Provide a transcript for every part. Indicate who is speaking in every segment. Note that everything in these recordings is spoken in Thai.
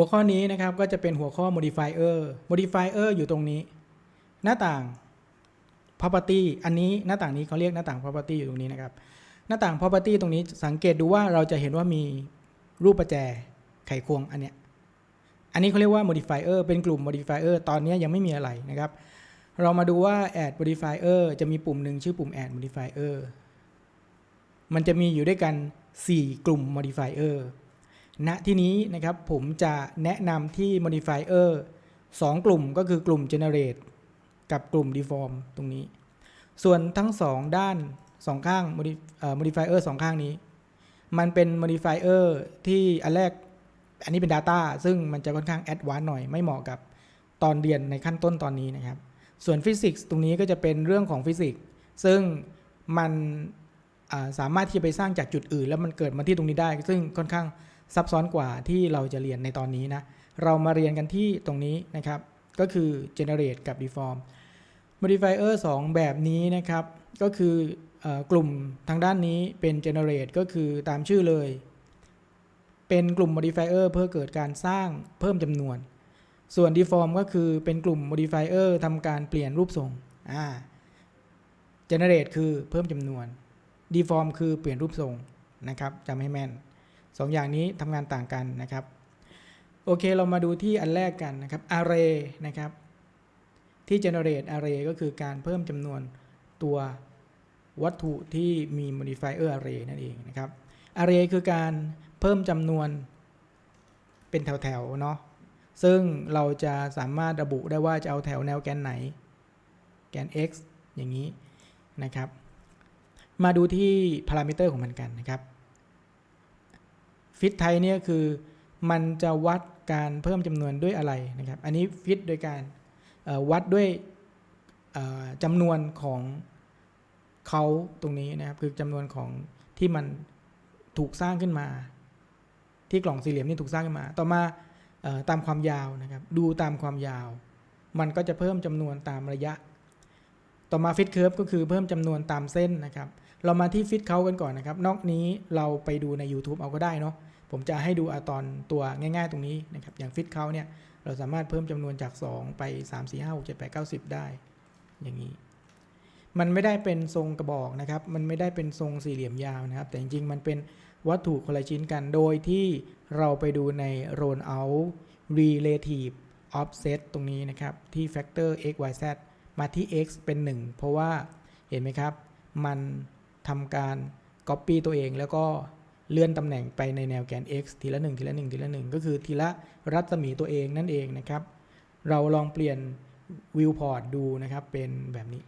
Speaker 1: หัวข้อนี้นะครับก็จะเป็นหัวข้อ modifier modifier อยู่ตรงนี้ หน้าต่าง property อันนี้หน้าต่างนี้เขาเรียกหน้าต่าง property อยู่ตรงนี้นะครับ หน้าต่าง property ตรงนี้สังเกตดูว่าเราจะเห็นว่ามีรูปประแจไขควงอันเนี้ย อันนี้เขาเรียกว่า modifier เป็นกลุ่ม modifier ตอนนี้ยังไม่มีอะไรนะครับ เรามาดูว่า add modifier จะมีปุ่มหนึ่งชื่อปุ่ม add modifier มันจะมีอยู่ด้วยกัน 4 กลุ่ม modifier ณที่นี้นะครับผมจะแนะนำที่ modifier 2 กลุ่มก็คือกลุ่ม generate กับกลุ่ม deform ตรงนี้ ส่วนทั้ง 2 ด้าน 2 ข้าง modifier 2 ข้างนี้ มันเป็น modifier ที่อันแรกอันนี้เป็น Data ซึ่งมันจะค่อนข้าง advanced หน่อยไม่เหมาะกับตอนเรียนในขั้นต้นตอนนี้นะครับ ส่วน Physics ตรงนี้ก็จะเป็นเรื่องของ Physics ซึ่งมันสามารถที่จะไปสร้างจากจุดอื่น แล้วมันเกิดมาที่ตรงนี้ได้ ซึ่งค่อนข้าง ซับซ้อนกว่าที่เราจะเรียนในตอนนี้นะ เรามาเรียนกันที่ตรงนี้นะครับ ก็คือ generate กับ deform modifier 2 แบบนี้นะครับ ก็คืออกลุ่มทางด้านนี้เป็น generate ก็คือตามชื่อเลย เป็นกลุ่ม modifier เพื่อเกิดการสร้างเพิ่มจำนวน ส่วน deform ก็คือเป็นกลุ่ม modifier ทำการเปลี่ยนรูปทรงอ่า generate คือเพิ่มจำนวน deform คือเปลี่ยนรูปทรงนะครับจำให้แม่น สองอย่างนี้ทำงานต่างกันนะครับ โอเคเรามาดูที่อันแรกกันนะครับ array นะครับ ที่ generate array ก็คือการเพิ่มจำนวนตัววัตถุที่มี modifier array นั่นเองนะครับ array คือการเพิ่มจำนวนเป็นแถวๆเนาะซึ่งเราจะสามารถระบุได้ว่าจะเอาแถวแนวแกนไหน แกน x อย่างนี้นะครับ มาดูที่พารามิเตอร์ของมันกันนะครับ ฟิตไทเนี่ยคือมันจะวัดการเพิ่มจำนวนด้วยอะไรนะครับ อันนี้ฟิตโดยการวัดด้วยเอ่อจำนวนของเขาตรงนี้นะครับ คือจำนวนของที่มันถูกสร้างขึ้นมา ที่กล่องสี่เหลี่ยมนี่ถูกสร้างขึ้นมา ต่อมาอตามความยาวนะครับ ดูตามความยาว มันก็จะเพิ่มจำนวนตามระยะ ต่อมาฟิตเคิร์ฟก็คือเพิ่มจำนวนตามเส้นนะครับ เรามาที่ฟิตเขากันก่อนนะครับ นอกนี้เราไปดูใน YouTube เอาก็ได้เนาะ ผมจะให้ดูอะตอนตัวง่าย ๆ ตรงนี้นะครับ อย่างฟิตเขาเนี่ย เราสามารถเพิ่มจำนวนจาก 2 ไป 3 4 5 6 7 8 9 10 ได้ อย่างนี้ มันไม่ได้เป็นทรงกระบอกนะครับ มันไม่ได้เป็นทรงสี่เหลี่ยมยาวนะครับ แต่จริงๆ มันเป็นวัตถุคนละชิ้นกัน โดยที่เราไปดูใน roll out relative offset ตรงนี้นะครับ ที่ factor x y z มาที่ x เป็น 1 เพราะว่าเห็นไหมครับ มันทำการ copy ตัวเองแล้วก็ เลื่อนตำแหน่งไปในแนวแกน x ทีละ1ทีละ1ทีละ1ก็คือทีละรัศมีตัวเองนั่นเองนะครับ เราลองเปลี่ยน viewport ดูนะครับ เป็นแบบนี้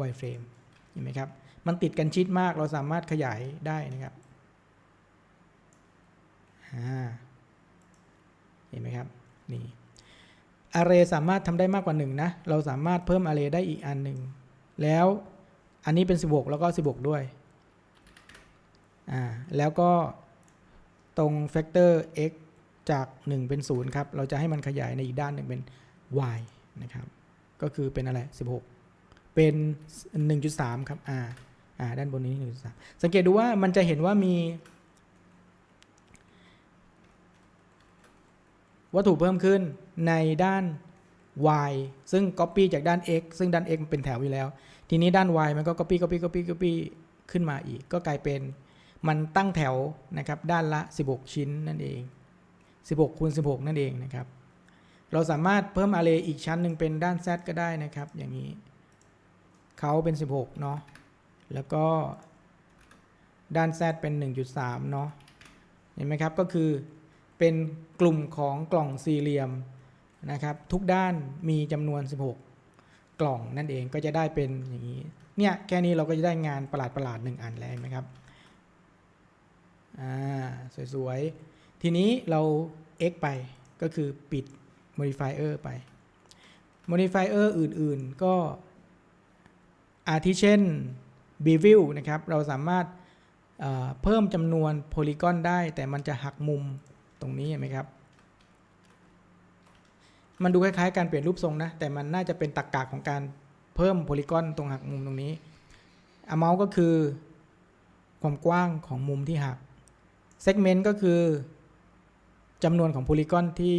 Speaker 1: wireframe เห็นไหมครับ มันติดกันชิดมากเราสามารถขยายได้นะครับเห็นไหมครับนี่ array สามารถทำได้มากกว่า1นะเราสามารถเพิ่ม array ได้อีกอันหนึ่งแล้วอันนี้เป็น 16 แล้วก็ 16 ด้วย อ่าแล้วก็ตรง factor x จาก 1 เป็น 0 ครับ เราจะให้มันขยายในอีกด้านหนึ่งเป็น y นะครับ ก็คือเป็นอะไร 16 เป็น 1.3 ครับอ่าอ่าด้านบนนี้ 1.3 สังเกตดูว่ามันจะเห็นว่ามี วัตถุเพิ่มขึ้นในด้าน y ซึ่ง copy จากด้าน x ซึ่งด้าน x มันเป็นแถวอยู่แล้ว ทีนี้ด้าน y มันก็ copy copy copy copy ขึ้นมาอีก ก็กลายเป็น มันตั้งแถวนะครับด้านละ 16 ชิ้นนั่นเอง 16คูณ16 นั่นเองนะครับเราสามารถเพิ่ม array อีกชั้นหนึ่งเป็นด้าน z ก็ได้นะครับ อย่างนี้เขาเป็น 16 เนาะแล้วก็ด้าน z เป็น 1.3 เนาะเห็นไหมครับก็คือเป็นกลุ่มของกล่องสี่เหลี่ยมนะครับทุกด้านมีจำนวน 16 กล่องนั่นเองก็จะได้เป็นอย่างนี้เนี่ยแค่นี้เราก็จะได้งานประหลาดประหลาดหนึ่งอันแล้วเห็นไหมครับ อ่าสวยๆ ทีนี้เรา x ไปก็คือปิด modifier ไป modifier อื่นๆ ก็อาทิเช่น bevel นะครับ เราสามารถเพิ่มจำนวนโพลีกอนได้ แต่มันจะหักมุมตรงนี้เห็นไหมครับ มันดูคล้ายๆ การเปลี่ยนรูปทรงนะ แต่มันน่าจะเป็นตรรกกะของการเพิ่มโพลีกอนตรงหักมุมตรงนี้ amount ก็คือความกว้างของมุมที่หัก segment ก็คือจำนวนของโพลีกอนที่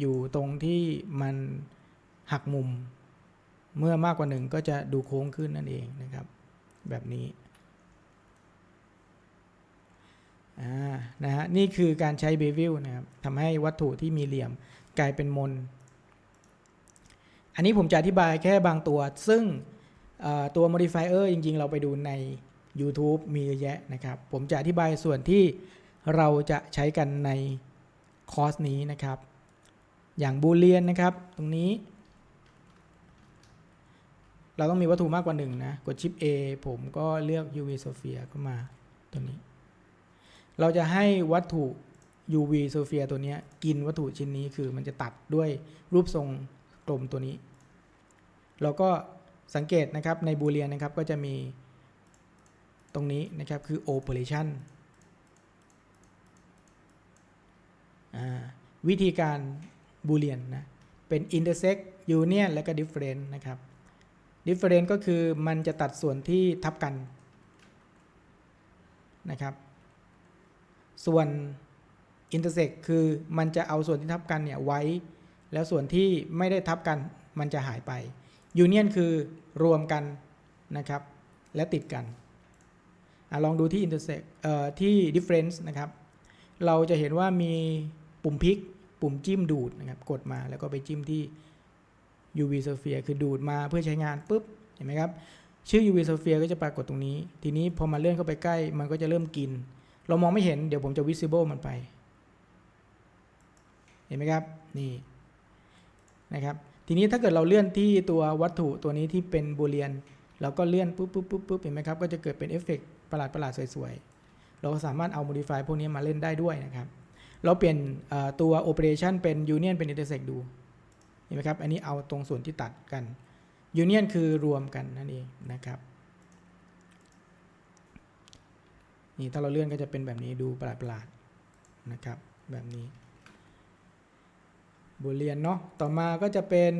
Speaker 1: อยู่ตรงที่มันหักมุม เมื่อมากกว่าหนึ่งก็จะดูโค้งขึ้นนั่นเองนะครับ แบบนี้อ่านะฮะนี่คือการใช้เบวิลนะครับทำให้วัตถุที่มีเหลี่ยมกลายเป็นมน อันนี้ผมจะอธิบายแค่บางตัว ซึ่งตัว modifier จริงๆ เราไปดูใน YouTube มีเยอะแยะนะครับ ผมจะอธิบายส่วนที่ เราจะใช้กันในคอร์สนี้นะครับ อย่างบูเลียนนะครับ ตรงนี้ เราต้องมีวัตถุมากกว่าหนึ่งนะ กดชิป A ผมก็เลือก UV Sphere เข้ามาตัวนี้ เราจะให้วัตถุ UV Sphere ตัวนี้กินวัตถุชิ้นนี้คือมันจะตัดด้วยรูปทรงกลมตัวนี้ เราก็สังเกตนะครับในบูเลียนนะครับก็จะมีตรงนี้นะครับคือ operation อ่า วิธีการบูเลียนนะ เป็น intersect union และก็ difference นะครับ difference ก็คือมันจะตัดส่วนที่ทับกันนะครับ ส่วน intersect คือมันจะเอาส่วนที่ทับกันเนี่ยไว้ แล้วส่วนที่ไม่ได้ทับกันมันจะหายไป union คือรวมกันนะครับ และติดกันอลองดูที่ intersect เอ่อที่ difference นะครับ เราจะเห็นว่ามี ปุ่มพลิก ปุ่มจิ้มดูดนะครับกดมาแล้วก็ไปจิ้มที่ UV sphere คือดูดมาเพื่อใช้งานปุ๊บเห็นไหมครับชื่อ UV sphere ก็จะปรากฏตรงนี้ ทีนี้พอมาเลื่อนเข้าไปใกล้มันก็จะเริ่มกิน เรามองไม่เห็นเดี๋ยวผมจะ visible มันไป เห็นไหมครับนี่นะครับทีนี้ถ้าเกิดเราเลื่อนที่ตัววัตถุตัวนี้ที่เป็นบูเลียน เราก็เลื่อนปุ๊บปุ๊บปุ๊บปุ๊บเห็นไหมครับ ก็จะเกิดเป็นเอฟเฟกต์ประหลาดประหลาดๆสวยๆ เราก็สามารถเอา modify พวกนี้มาเล่นได้ด้วยนะครับ เราเปลี่ยนตัว operation เป็น union เป็น intersect ดูเห็นไหมครับ อันนี้เอาตรงส่วนที่ตัดกัน union คือรวมกันนั่นเองนะครับนี่ถ้าเราเลื่อนก็จะเป็นแบบนี้ดูประหลาดประหลาดๆนะครับแบบนี้บูเลียนเนาะต่อมาก็จะเป็น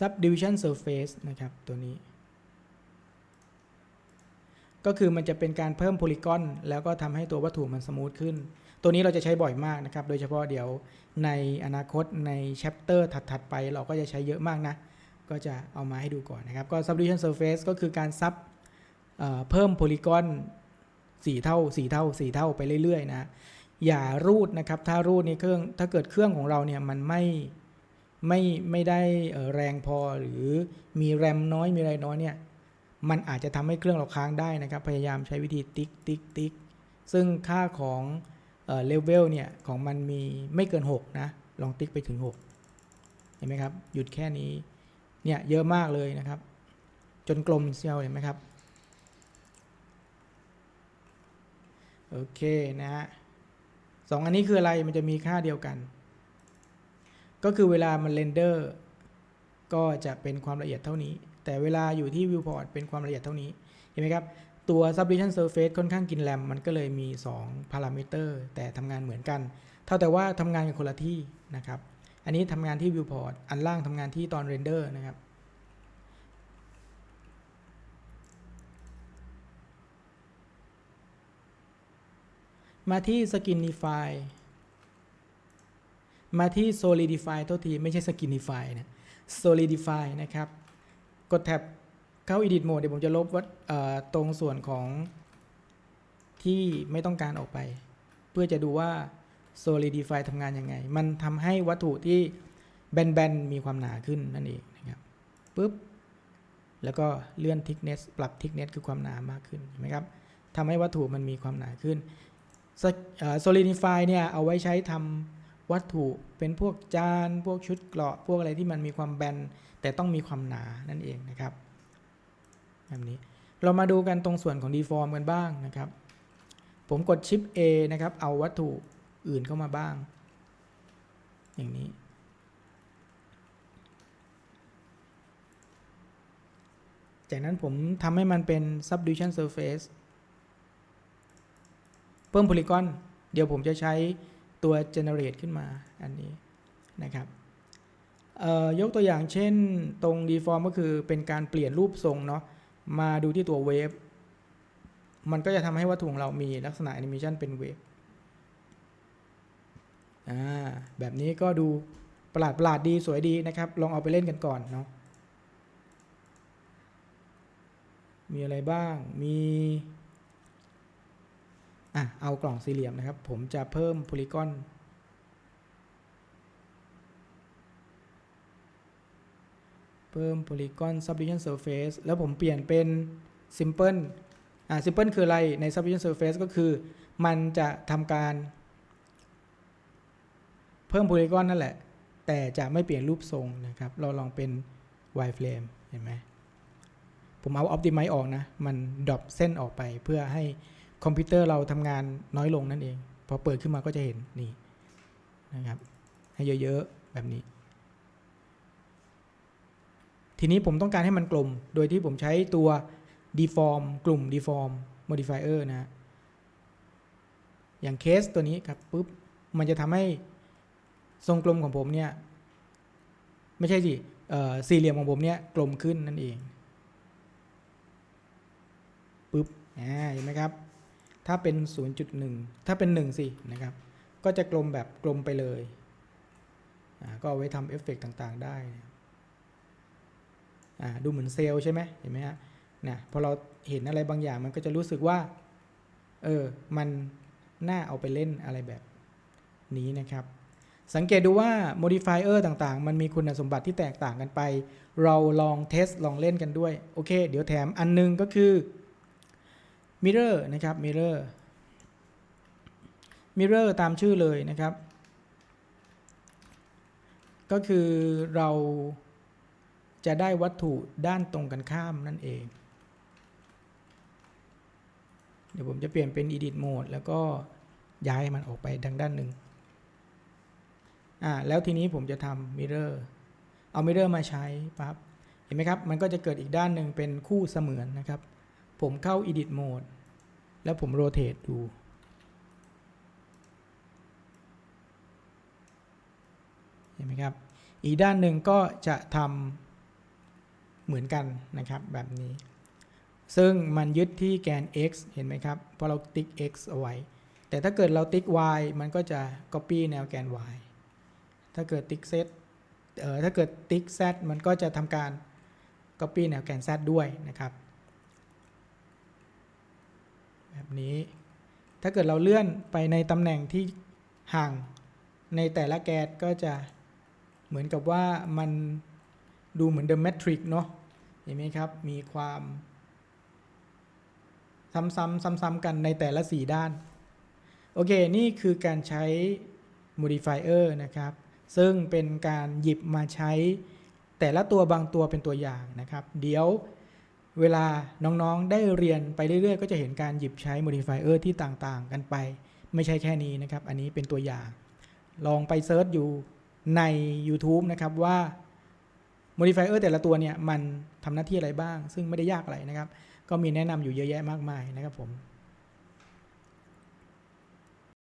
Speaker 1: subdivision surface นะครับตัวนี้ ก็คือมันจะเป็นการเพิ่มโพลีกอนแล้วก็ทำให้ตัววัตถุมันสมูทขึ้น ตัวนี้เราจะใช้บ่อยมากนะครับ โดยเฉพาะเดี๋ยวในอนาคตในแชปเตอร์ถัด ๆ ไปเราก็จะใช้เยอะมากนะ ก็จะเอามาให้ดูก่อนนะครับ ก็ subdivision surface ก็คือการซับเเพิ่มโพลีกอน4 เท่า 4 เท่า 4 เท่าไปเรื่อยๆนะอย่ารูดนะครับ ถ้ารูดนี่เครื่อง ถ้าเกิดเครื่องของเราเนี่ยมันไม่ ไม่ไม่ได้แรงพอหรือมีแรมน้อยมีอะไรน้อยเนี่ยมันอาจจะทำให้เครื่องเราค้างได้นะครับ พยายามใช้วิธีติ๊กติ๊กติ๊กซึ่งค่าของเลเวลเนี่ยของมันมีไม่เกิน 6 นะ ลองติ๊กไปถึง 6 เห็นไหมครับ หยุดแค่นี้เนี่ยเยอะมากเลยนะครับ จนกลมเชียวเห็นไหมครับ โอเคนะฮะสองอันนี้คืออะไรมันจะมีค่าเดียวกัน ก็คือเวลามันเรนเดอร์ก็จะเป็นความละเอียดเท่านี้ แต่เวลาอยู่ที่ viewport เป็นความละเอียดเท่านี้ เห็นไหมครับ ตัว subdivision surface ค่อนข้างกินแรมมันก็เลยมี 2 พารามิเตอร์แต่ทำงานเหมือนกัน เท่าแต่ว่าทำงานกันคนละที่นะครับ อันนี้ทำงานที่ viewport อันล่างทำงานที่ตอน render นะครับมาที่ skinify มาที่ solidify โทษที ไม่ใช่ skinify นะ solidify นะครับ กดแท็บเข้า edit mode เดี๋ยวผมจะลบวัดตรงส่วนของที่ไม่ต้องการออกไป เพื่อจะดูว่า solidify ทำงานยังไง มันทำให้วัตถุที่แบนๆ มีความหนาขึ้นนั่นเองนะครับปุ๊บ แล้วก็เลื่อน thickness ปรับ thickness คือความหนามากขึ้นเห็นไหมครับทำให้วัตถุมันมีความหนาขึ้น solidify เนี่ยเอาไว้ใช้ทำ วัตถุเป็นพวกจาน พวกชุดเกราะพวกอะไรที่มันมีความแบน แต่ต้องมีความหนานั่นเองนะครับแบบนี้เรามาดูกันตรงส่วนของ deform กันบ้างนะครับ ผมกดชิป A นะครับ เอาวัตถุอื่นเข้ามาบ้าง อย่างนี้ จากนั้นผมทำให้มันเป็น subdivision surface เพิ่มโพลีกอนเดี๋ยวผมจะใช้ ตัว generate ขึ้นมาอันนี้นะครับยกตัวอย่างเช่นตรง deform ก็คือเป็นการเปลี่ยนรูปทรงเนาะมาดูที่ตัวเวฟมันก็จะทำให้วัตถุของเรามีลักษณะแอนิเมชันเป็นเวฟอ่าแบบนี้ก็ดูประหลาดประหลาดดีสวยดีนะครับ ลองเอาไปเล่นกันก่อนเนาะมีอะไรบ้างมี อะเอากล่องสี่เหลี่ยมนะครับ ผมจะเพิ่มโพลีกอนเพิ่ม polygon subdivision surface แล้วผมเปลี่ยนเป็น simple อ่า simple คืออะไร ใน subdivision surface ก็คือ มันจะทำการ เพิ่ม polygon นั่นแหละ แต่จะไม่เปลี่ยนรูปทรงนะครับ เราลองเป็น wireframe เห็นไหม ผมเอา optimize ออกนะ มันดรอปเส้นออกไปเพื่อให้ คอมพิวเตอร์เราทำงานน้อยลงนั่นเอง พอเปิดขึ้นมาก็จะเห็นนี่นะครับ ให้เยอะๆแบบนี้ ทีนี้ผมต้องการให้มันกลม โดยที่ผมใช้ตัว deform กลุ่ม deform modifier นะฮะอย่างเคสตัวนี้ครับปุ๊บมันจะทำให้ทรงกลมของผมเนี่ย ไม่ใช่สิสี่เหลี่ยมของผมเนี่ยกลมขึ้นนั่นเองปุ๊บอ่าเห็นไหมครับ ถ้าเป็น 0.1 ถ้าเป็น 1 สินะครับ ก็จะกลมแบบกลมไปเลย ก็เอาไว้ทำเอฟเฟกต์ต่างๆได้ ดูเหมือนเซลล์ใช่ไหมเห็นไหมฮะนะพอเราเห็นอะไรบางอย่างมันก็จะรู้สึกว่า เออ มันน่าเอาไปเล่นอะไรแบบนี้นะครับ สังเกตดูว่า modifier ต่างๆ มันมีคุณสมบัติที่แตกต่างกันไป เราลองเทสลองเล่นกันด้วย โอเค เดี๋ยวแถมอันนึงก็คือ mirror นะครับ mirror mirror ตามชื่อเลยนะครับ ก็คือเราจะได้วัตถุด้านตรงกันข้ามนั่นเอง เดี๋ยวผมจะเปลี่ยนเป็น edit mode แล้วก็ย้ายมันออกไปทางด้านหนึ่งอ่าแล้วทีนี้ผมจะทำ mirror เอา mirror มาใช้ปั๊บเห็นไหมครับ มันก็จะเกิดอีกด้านหนึ่งเป็นคู่เสมือนนะครับ ผมเข้า edit mode แล้วผม rotate ดู เห็นไหมครับ อีกด้านหนึ่งก็จะทำเหมือนกันนะครับแบบนี้ ซึ่งมันยึดที่แกน x เห็นไหมครับพราะเราติ๊ก x เอาไว้ แต่ถ้าเกิดเราติ๊ก y มันก็จะ copy แนวแกน y ถ้าเกิดติ๊ก z เอ่อถ้าเกิดติ๊ก z มันก็จะทำการ copy แนวแกน z ด้วยนะครับ แบบนี้ ถ้าเกิดเราเลื่อนไปในตำแหน่งที่ห่างในแต่ละแกนก็จะเหมือนกับว่ามันดูเหมือน The Matrix เนาะเห็นไหมครับ มีความ ซ้ำๆซ้ำๆกันในแต่ละ 4 ด้าน โอเค นี่คือการใช้ modifier นะครับ ซึ่งเป็นการหยิบมาใช้แต่ละตัวบางตัวเป็นตัวอย่างนะครับ เดี๋ยว เวลาน้องๆได้เรียนไปเรื่อยๆ ก็จะเห็นการหยิบใช้ modifier ที่ต่างๆ กันไป ไม่ใช่แค่นี้นะครับ อันนี้เป็นตัวอย่าง ลองไปเซิร์ชอยู่ใน YouTube นะครับว่า modifier แต่ละตัวเนี่ยมันทำหน้าที่อะไรบ้าง ซึ่งไม่ได้ยากอะไรนะครับ ก็มีแนะนำอยู่เยอะแยะมากมายนะครับผม